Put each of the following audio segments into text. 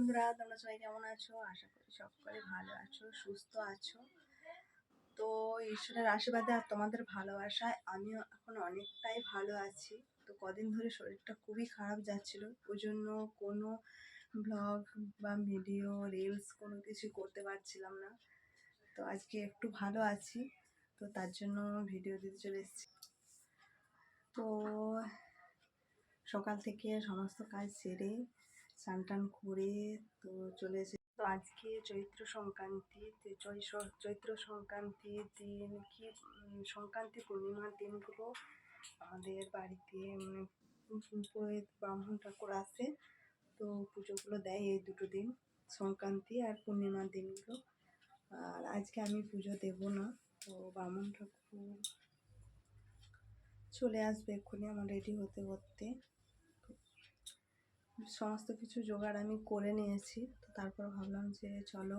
বন্ধুরা, তোমরা সবাই কেমন আছো? আশা করি সকলে ভালো আছো, সুস্থ আছো। তো ঈশ্বরের আশীর্বাদে আর তোমাদের ভালোবাসায় আমিও এখন অনেকটাই ভালো আছি। তো কদিন ধরে শরীরটা খুবই খারাপ যাচ্ছিল। ওই জন্য কোনো ব্লগ বা ভিডিও, রিলস কোনো কিছু করতে পারছিলাম না। তো আজকে একটু ভালো আছি। তো তার জন্য ভিডিও দিতে চলে এসেছি। তো সকাল থেকে সমস্ত কাজ সেরে স্নান টান করে তো চলে এসে তো আজকে চৈত্র সংক্রান্তি চৈত্র সংক্রান্তির দিন কি সংক্রান্তি পূর্ণিমার দিনগুলো আমাদের বাড়িতে ব্রাহ্মণ ঠাকুর আসে, তো পুজোগুলো দেয় এই দুটো দিন, সংক্রান্তি আর পূর্ণিমার দিনগুলো। আর আজকে আমি পুজো দেব না, তো ব্রাহ্মণ ঠাকুর চলে আসবে এক্ষুনি, আমার রেডি হতে করতে সমস্ত কিছু জোগাড় আমি করে নিয়েছি। তো তারপর ভাবলাম যে চলো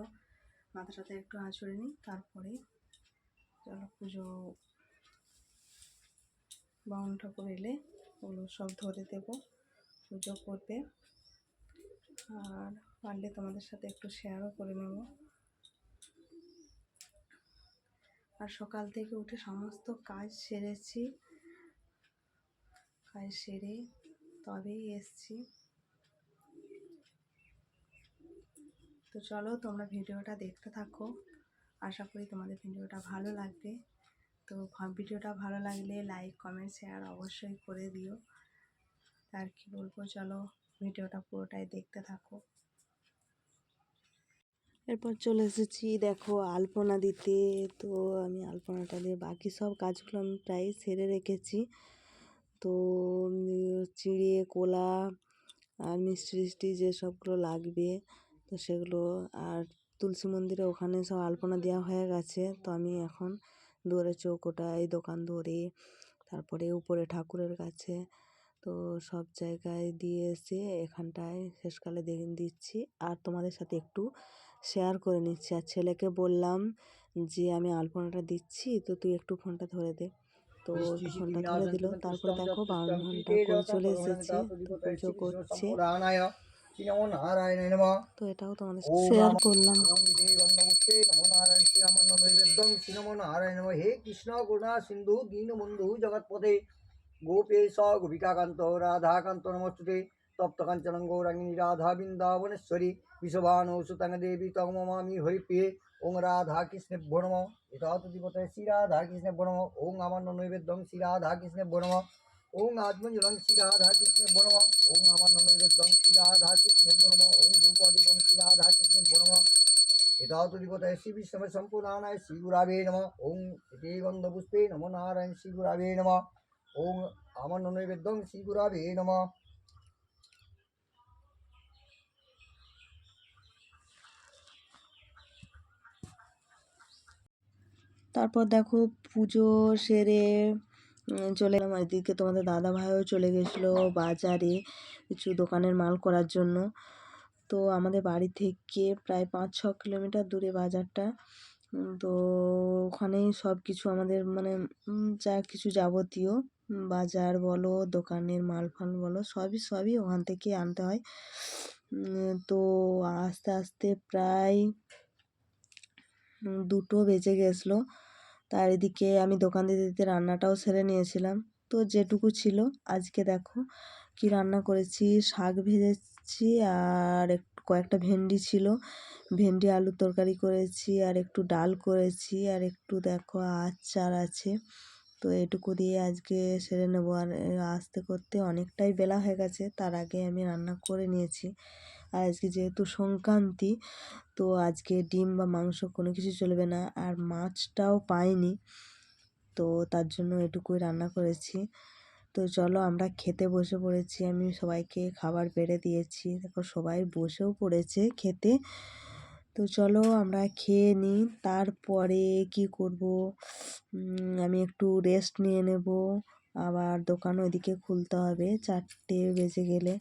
মাথাটাতে একটু আঁচড়ে নিই তারপরে চলো পুজো বামন ঠাকুর এলে ওগুলো সব ধরে দেব, পুজো করবে। আর পারলে তোমাদের সাথে একটু শেয়ারও করে নেব। আর সকাল থেকে উঠে সমস্ত কাজ সেরেছি। কাজ সেরে তবেই এসছি। তো চলো তোমরা ভিডিওটা দেখতে থাকো। আশা করি তোমাদের ভিডিওটা ভালো লাগবে। তো ভিডিওটা ভালো লাগলে লাইক কমেন্ট শেয়ার অবশ্যই করে দিও। আর কি বলব, চলো ভিডিওটা পুরোটাই দেখতে থাকো। এরপর চলে এসেছি দেখো আলপনা দিতে। তো আমি আলপনাটা দিয়ে বাকি সব কাজগুলো আমি প্রায় সেরে রেখেছি। তো চিঁড়ে, কোলা আর মিষ্টি টিষ্টি যে সবগুলো লাগবে। তো সেগুলো আর তুলসী মন্দিরে ওখানে সব আলপনা দেওয়া হয়ে গেছে। তো আমি এখন দুয়ারে চৌকোটায় দোকান দৌড়ে তারপরে উপরে ঠাকুরের কাছে তো সব জায়গায় দিয়ে এসে এখানটায় শেষকালে দেখে দিচ্ছি। আর তোমাদের সাথে একটু শেয়ার করে নিচ্ছি। আর ছেলেকে বললাম যে আমি আলপনাটা দিচ্ছি তো তুই একটু ফোনটা ধরে দে। তো ফোনটা ধরে দিল। তারপরে দেখো বারো ঘণ্টা করে চলে এসেছে পুজো করছে তো এটাও তোমাদের শেয়ার করলাম। হে কৃষ্ণ করুণা সিন্ধু দীনবন্ধু জগৎপদে গোপেশ গোপিকাকান্ত রাধাকান্ত নমস্তুতে। তপ্ত কাঞ্চন গৌরাঙ্গিনী রাধা বৃন্দাবনেশ্বরী। বিশ্বভানু সুতাং দেবী তগমামি হরিপ্রিয়ে। ওং রাধা কৃষ্ণে নম। এটা দিবতে শ্রী রাধা কৃষ্ণে নম। ওং আমার নৈবেদ্যং শ্রী রাধা কৃষ্ণে নম। ওং আত্মঞ্জলং শ্রী রাধা কৃষ্ণে নম। ওং আমার নৈবেদ্যং শ্রী রাধা কৃষ্ণে নম। ওং ধূপদীপং শ্রী রাধা কৃষ্ণে নম। এটাও দিবতে শ্রী বিষ্ণবে সম্পূর্ণায় শ্রী গুরাবে নম। ওং ইতি গন্ধপুষ্পে নম। নারায়ণ শ্রী গুরাবে নম। ওং আমার নৈবেদ্যং শ্রী গুরাবে নম। তারপর দেখো পুজো সেরে চলে এলাম এদিকে। তোমাদের দাদা ভাইও চলে গেছিল বাজারে কিছু দোকানের মাল করার জন্য। তো আমাদের বাড়ি থেকে প্রায় পাঁচ ছ কিলোমিটার দূরে বাজারটা। তো ওখানেই সব কিছু আমাদের মানে যা কিছু যাবতীয় বাজার বলো, দোকানের মাল ফাল বলো, সবই সবই ওখান থেকে আনতে হয়। তো আস্তে আস্তে প্রায় দুটো বেজে গেছিল। তার এদিকে আমি দোকান দিতে দিতে রান্নাটাও সেরে নিয়েছিলাম। তো যেটুকু ছিল, আজকে দেখো কি রান্না করেছি। শাক ভেজেছি আর একটু কয়েকটা ভেন্ডি ছিল। ভেন্ডি আলুর তরকারি করেছি আর একটু ডাল করেছি আর একটু দেখো আচার আছে। তো এটুকু দিয়ে আজকে সেরে নেব। আর আসতে করতে অনেকটাই বেলা হয়ে গেছে, তার আগে আমি রান্না করে নিয়েছি। আজকে যেহেতু সংক্রান্তি, তো আজকে ডিম বা মাংস কোনো কিছু চলবে না। আর মাছটাও পাইনি, তো তার জন্য এটুকুই রান্না করেছি। তো চলো আমরা খেতে বসে পড়েছি। আমি সবাইকে খাবার বেড়ে দিয়েছি। দেখো সবাই বসেও পড়েছে খেতে। তো চলো আমরা খেয়ে নিই। তারপরে কি করব? আমি একটু রেস্ট নিয়ে নেব। আবার দোকান ওইদিকে খুলতে হবে। চারটে বেজে গেলে।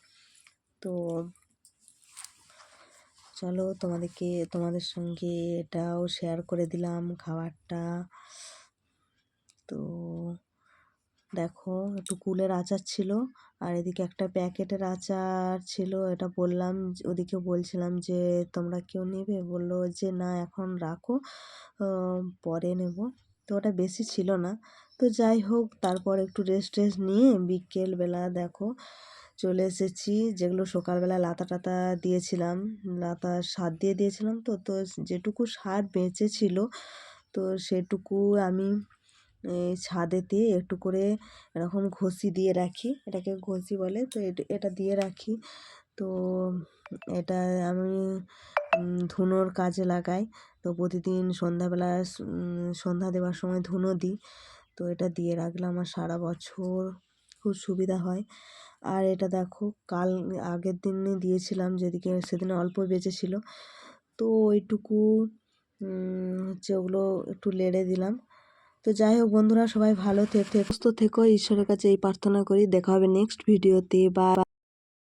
তো চলো তোমাদেরকে, তোমাদের সঙ্গে এটাও শেয়ার করে দিলাম খাবারটা। তো দেখো, একটু কুলের আচার ছিল, আর এদিকে একটা প্যাকেটের আচার ছিল, এটা বললাম, ওদিকে বলছিলাম যে, তোমরা কেউ নেবে? বলল যে, না, এখন রাখো পরে নেব। তো ওটা বেশি ছিল না। তো যাই হোক, তারপর একটু রেস্ট টেস্ট নিয়ে বিকেলবেলা দেখো চলে এসেছি। যেগুলো সকালবেলা লাতা টাতা দিয়েছিলাম, লাতা সার দিয়ে দিয়েছিলাম তো তো যেটুকু সার বেঁচে ছিল তো সেটুকু আমি ছাদেতে একটু করে এরকম ঘষি দিয়ে রাখি। এটাকে ঘষি বলে, তো এটা দিয়ে রাখি। তো এটা আমি ধুনোর কাজে লাগাই। তো প্রতিদিন সন্ধ্যাবেলা সন্ধ্যা দেওয়ার সময় ধুনো দিই। তো এটা দিয়ে রাখলে আমার সারা বছর। খুব সুবিধা হয়। আর এটা দেখো, কাল আগের দিনে দিয়েছিলাম যেদিকে, সেদিনে অল্প বেঁচেছিলো তো ওইটুকু হচ্ছে ওগুলো একটু লেড়ে দিলাম। তো যাই হোক বন্ধুরা, সবাই ভালো থেকে, সুস্থ থেকো। ঈশ্বরের কাছে এই প্রার্থনা করি। দেখা হবে নেক্সট ভিডিওতে বা